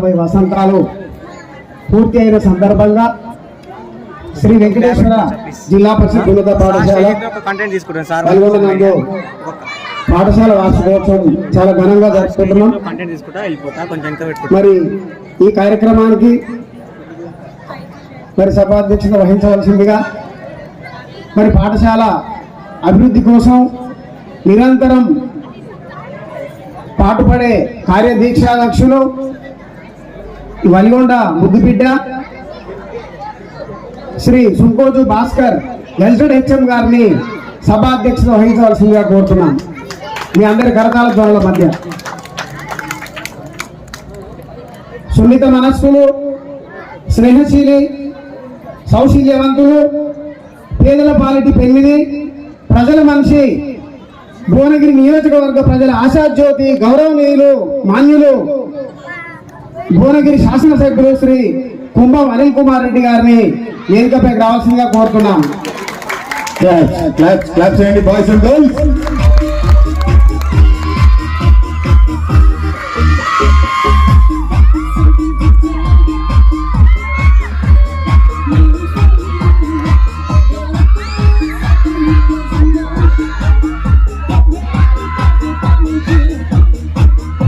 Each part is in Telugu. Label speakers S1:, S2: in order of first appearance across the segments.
S1: అరవై వసంతాలు పూర్తి అయిన సందర్భంగా శ్రీ వెంకటేశ్వర జిల్లా పరిషత్ ఉన్నత పాఠశాల
S2: కంటెంట్
S1: పాఠశాల వార్షికోత్సవం చాలా ఘనంగా జరుపుకుంటున్నాం. మరి ఈ కార్యక్రమానికి మరి సభాధ్యక్షత వహించవలసిందిగా మరి పాఠశాల అభివృద్ధి కోసం నిరంతరం పాటుపడే కార్యదీక్షాధ్యక్షులు వలిగొండ ముద్దుబిడ్డ శ్రీ సుంకోజు భాస్కర్ ఎల్టెడ్ హెచ్ఎం గారిని సభాధ్యక్షత వహించవలసిందిగా కోరుతున్నాం. మీ అందరి కరతాల ధ్వనుల మధ్య. సున్నిత మనస్సులు స్నేహశీలి సౌశీల్యవంతులు పేదల పాలిటి పెళ్ళిది ప్రజల మనిషి భువనగిరి నియోజకవర్గ ప్రజల ఆశాజ్యోతి గౌరవనీయులు మాన్యులు భువనగిరి శాసనసభ్యులు శ్రీ కుంభం అనిల్ కుమార్ రెడ్డి గారిని వేదికపైకి రావాల్సిందిగా కోరుతున్నాం
S3: క్లాప్స్ క్లాప్స్ క్లాప్స్ చేయండి బాయ్స్ అండ్ గర్ల్స్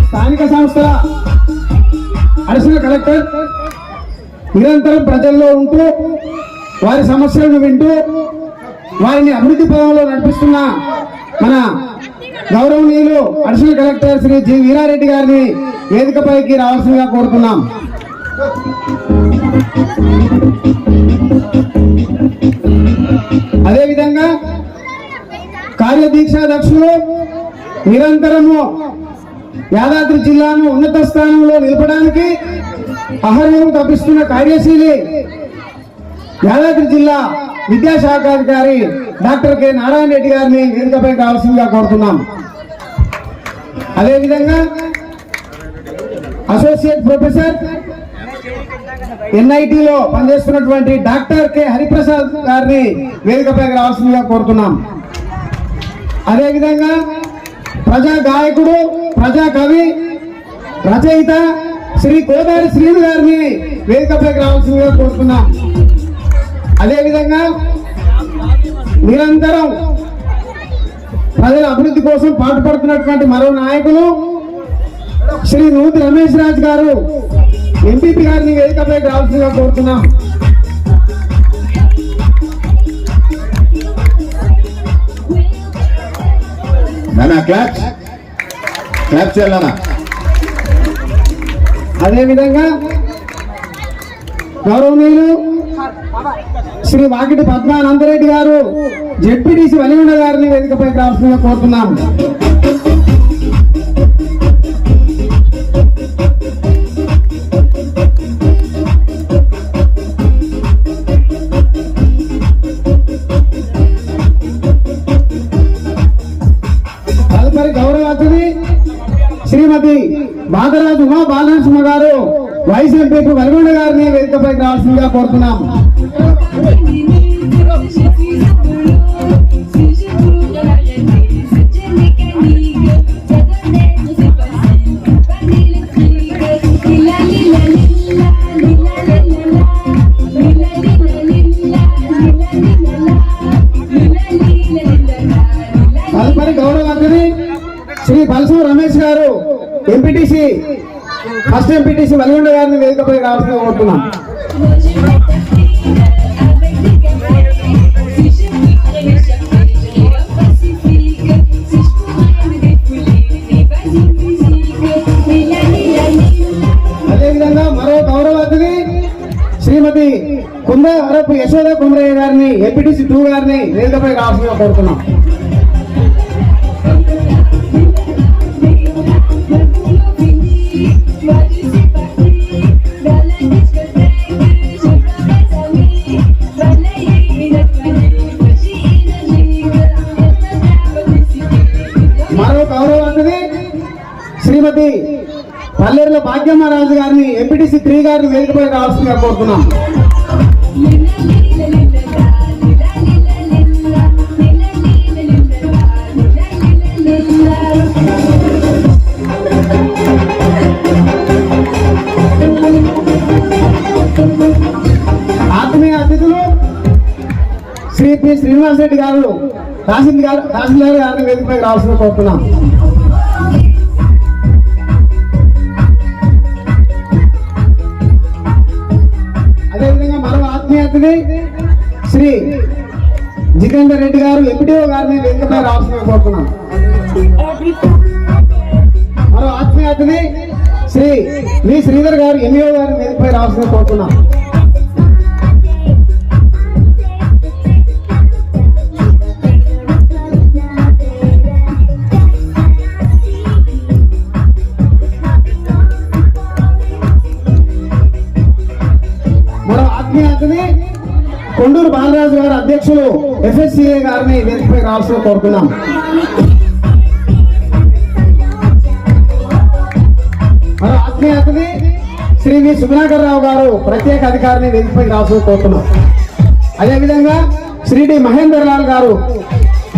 S1: స్థానిక సంస్థల అడిషనల్ కలెక్టర్ నిరంతరం ప్రజల్లో ఉంటూ వారి సమస్యలను వింటూ వారిని అభివృద్ధి పదంలో నడిపిస్తున్న మన గౌరవనీయులు additional collector Shri G Veerareddy గారిని వేదికపైకి రావాల్సిందిగా కోరుతున్నాం. అదేవిధంగా కార్యదీక్షాధ్యక్షులు నిరంతరము యాదాద్రి జిల్లాను ఉన్నత స్థానంలో నిలపడానికి అహర్యం తప్పిస్తున్న కార్యశీలి యాదాద్రి జిల్లా విద్యాశాఖాధికారి డాక్టర్ కె నారాయణ రెడ్డి గారిని వేదికపై కావాల్సిందిగా కోరుతున్నాం. అదేవిధంగా అసోసియేట్ ప్రొఫెసర్ ఎన్ఐటిలో పనిచేస్తున్నటువంటి డాక్టర్ కె హరిప్రసాద్ గారిని వేదికపై రావాల్సిందిగా కోరుతున్నాం. అదేవిధంగా ప్రజా గాయకుడు ప్రజా కవి రచయిత శ్రీ గోదావరి శ్రీను గారిని వేదికపైకి రావాల్సిందిగా కోరుతున్నాం. అదేవిధంగా నిరంతరం ప్రజల అభివృద్ధి కోసం పాటుపడుతున్నటువంటి మరో నాయకులు శ్రీ నూతి రమేష్ రాజ్ గారు ఎంపీపీ గారిని వేదికపైకి రావాల్సిందిగా కోరుతున్నాం.
S3: క్లాప్ క్లాప్ చేయాలన్నా
S1: అదేవిధంగా గౌరవనీయులు శ్రీ వాకిటి పద్మానందరెడ్డి గారు జెడ్పీటీసీ వలిగొండ గారిని వేదికపై రావాల్సిందిగా కోరుతున్నాను శ్రీమతి బాదరాజు ఉమా బాలనరసింహ గారు వైస్ ఎంపీ వెలగొండ గారిని వేదికపైకి రావాల్సిందిగా కోరుతున్నాం. శ్రీ బలసం రమేష్ గారు ఎంపీటీసీ ఫస్ట్ ఎంపీటీసీ వెలగొండ గారిని వేదికపై రావాల్సిందిగా కోరుతున్నాం. అదేవిధంగా మరో గౌరవ అతిథి శ్రీమతి కుంద అరపు యశోద కుమరయ్య గారిని ఎంపీటీసీ టూ గారిని వేదికపై రావాల్సిందిగా కోరుతున్నాం. శ్రీమతి పల్లెరుల భాగ్యమ్మరాజు గారిని ఎంపీటీసీ త్రీ గారిని వేదికపై రావాల్సిందిగా కోరుతున్నాం. ఆత్మీయ అతిథులు శ్రీ పి శ్రీనివాసరెడ్డి గారు రాసింది గారు రాసింది గారు గారిని వేదికపై రావాల్సిందిగా కోరుతున్నాం. ఆత్మీయతని శ్రీ జితేందర్ రెడ్డి గారు ఎంపీడీఓ గారిని వేదికపై రావాల్సిన కోరుతున్నాం. మరో ఆత్మీయ అతిథి శ్రీ వి శ్రీధర్ గారు ఎంఈఓ గారిని వేదికపై రావాల్సిన కోరుతున్నాం. ఆత్మీయతని కొండూరు బాలరాజు గారు అధ్యక్షులు ఎఫ్ఎస్సిఏ గారిని వేదికపై రావాల్సిన కోరుతున్నాం. మరో ఆత్మీయతని శ్రీ వి సుగుణాకర్ రావు గారు ప్రత్యేక అధికారిని వేదికపై రావాల్సిన కోరుతున్నాం. అదేవిధంగా శ్రీ డి మహేందర్ లాల్ గారు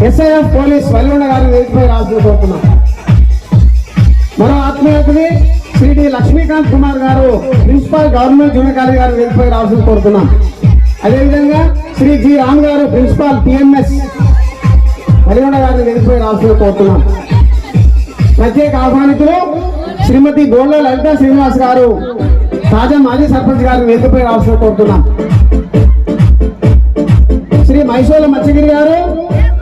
S1: ఎస్ఐఎఫ్ పోలీస్ వల్లుండ గారిని వేదికపై రావాల్సిన కోరుతున్నాం. మరో ఆత్మీయతని శ్రీ లక్ష్మీకాంత్ కుమార్ గారు ప్రిన్సిపాల్ గవర్నమెంట్ జూనియర్ కాలేజ్ గారు వెళ్ళిపోయి రావాల్సిన కోరుతున్నాం. అదేవిధంగా శ్రీ జి రామ్ గారు ప్రిన్సిపాల్ టిఎంఎస్ వలిగొండ గారిని వెళ్ళిపోయి రావాల్సిన కోరుతున్నాం. ప్రత్యేక ఆహ్వానితులు శ్రీమతి గోళ్ళ లలిత శ్రీనివాస్ గారు తాజా మాజీ సర్పంచ్ గారిని వెళ్ళిపోయి రావాల్సిన కోరుతున్నాం. శ్రీ మైసూర్ల మత్స్యగిరి గారు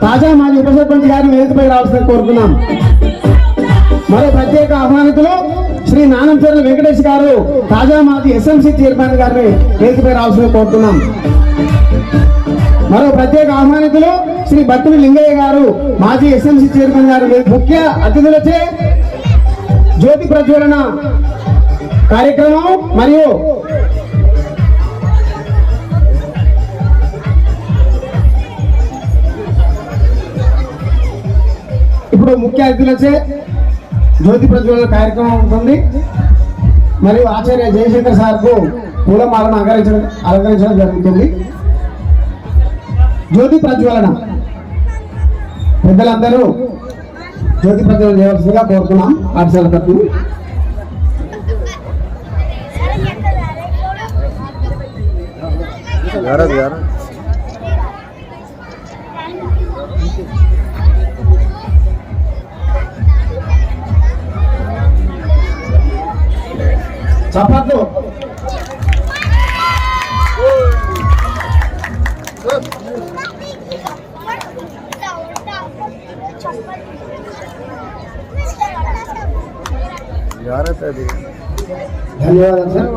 S1: తాజా మాజీ ఉప సర్పంచ్ గారిని వేదికపై రావాల్సిన కోరుతున్నాం. మరో ప్రత్యేక ఆహ్వానితులు శ్రీ నానంపేర్ల వెంకటేష్ గారు తాజా మాజీ ఎస్ఎంసీ చైర్మన్ గారిని వేదికపై రావాల్సిన కోరుతున్నాం. మరో ప్రత్యేక ఆహ్వానితులు శ్రీ భట్టుని లింగయ్య గారు మాజీ ఎస్ఎంసీ చైర్మన్ గారు ముఖ్య అతిథులచే జ్యోతి ప్రజ్వలన కార్యక్రమం మరియు ఇప్పుడు ముఖ్య అతిథులచే జ్యోతి ప్రజ్వలన కార్యక్రమం ఉంటుంది. మరియు ఆచార్య జయశంకర్ సార్కు పూలమాలను అలంకరించడం అలంకరించడం జరుగుతుంది. జ్యోతి ప్రజ్వలన. పెద్దలందరూ జ్యోతి ప్రజ్వలన చేయవలసిందిగా కోరుతున్నాం. పాఠశాల తరఫున
S2: ఎవరది గారా.
S1: చప్పట్లు ధన్యవాదాలు sir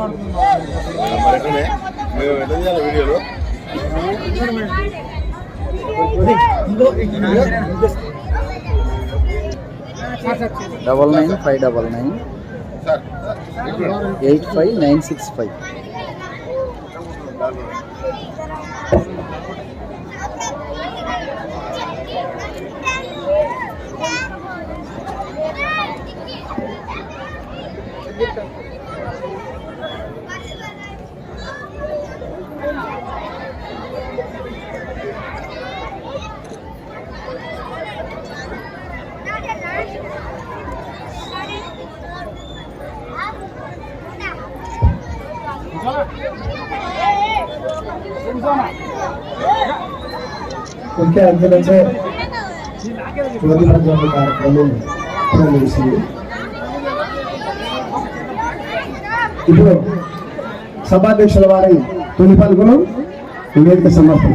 S2: double nine five double nine. Eight five nine six five
S1: ముఖ్య అతిథులచే జ్యోతి ప్రజ్వలన కార్యక్రమం ప్రారంభించింది. ఇప్పుడు సభాధ్యక్షుల వారి తొలి పలుకులు నివేదిక సమర్పణ.